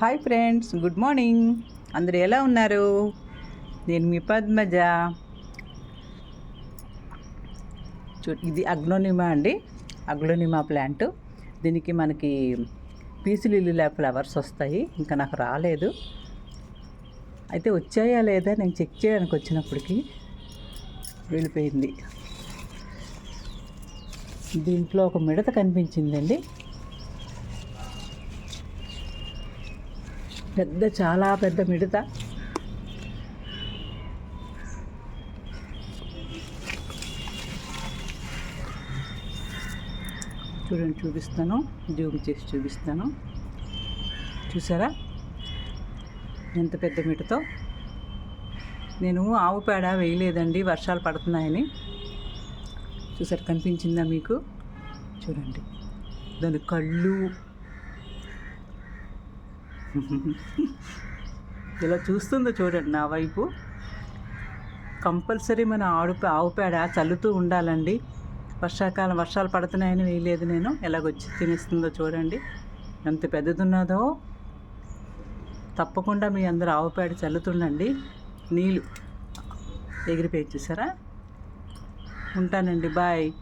Hi friends good morning. అందరు ఎలా ఉన్నారు? నేను మీ పద్మజ. చూ ఇది అగ్నోనిమా అండి. Aglaonema plant. దీనికి మనకి పీసులిల్లులా ఫ్లవర్స్ వస్తాయి. ఇంకా నాకు రాలేదు. అయితే వచ్చాయా లేదా నేను చెక్ చేయడానికి వచ్చినప్పటికి వెళ్ళిపోయింది. దీంట్లో ఒక మిడత కనిపించిందండి. పెద్ద చాలా పెద్ద మిడత. చూడండి చూపిస్తాను. జూమ్ చేసి చూపిస్తాను. చూసారా? ఎంత పెద్ద మిడతో. నేను ఆవు పేడ వేయలేదండి వర్షాలు పడుతున్నాయని. చూసారు కనిపించిందా మీకు? చూడండి. దాని కళ్ళు ఇలా చూస్తుందో చూడండి నా వైపు. కంపల్సరీ మన ఆడు ఆవు పేడ చల్లుతూ ఉండాలండి. వర్షాకాలం వర్షాలు పడుతున్నాయని వేయలేదు నేను. ఎలాగొచ్చి తినేస్తుందో చూడండి. ఎంత పెద్దదున్నదో. తప్పకుండా మీ అందరు ఆవు పేడ చల్లుతుండండి. నీళ్ళు. ఎగిరిపోయి చూసారా ఉంటానండి. బాయ్.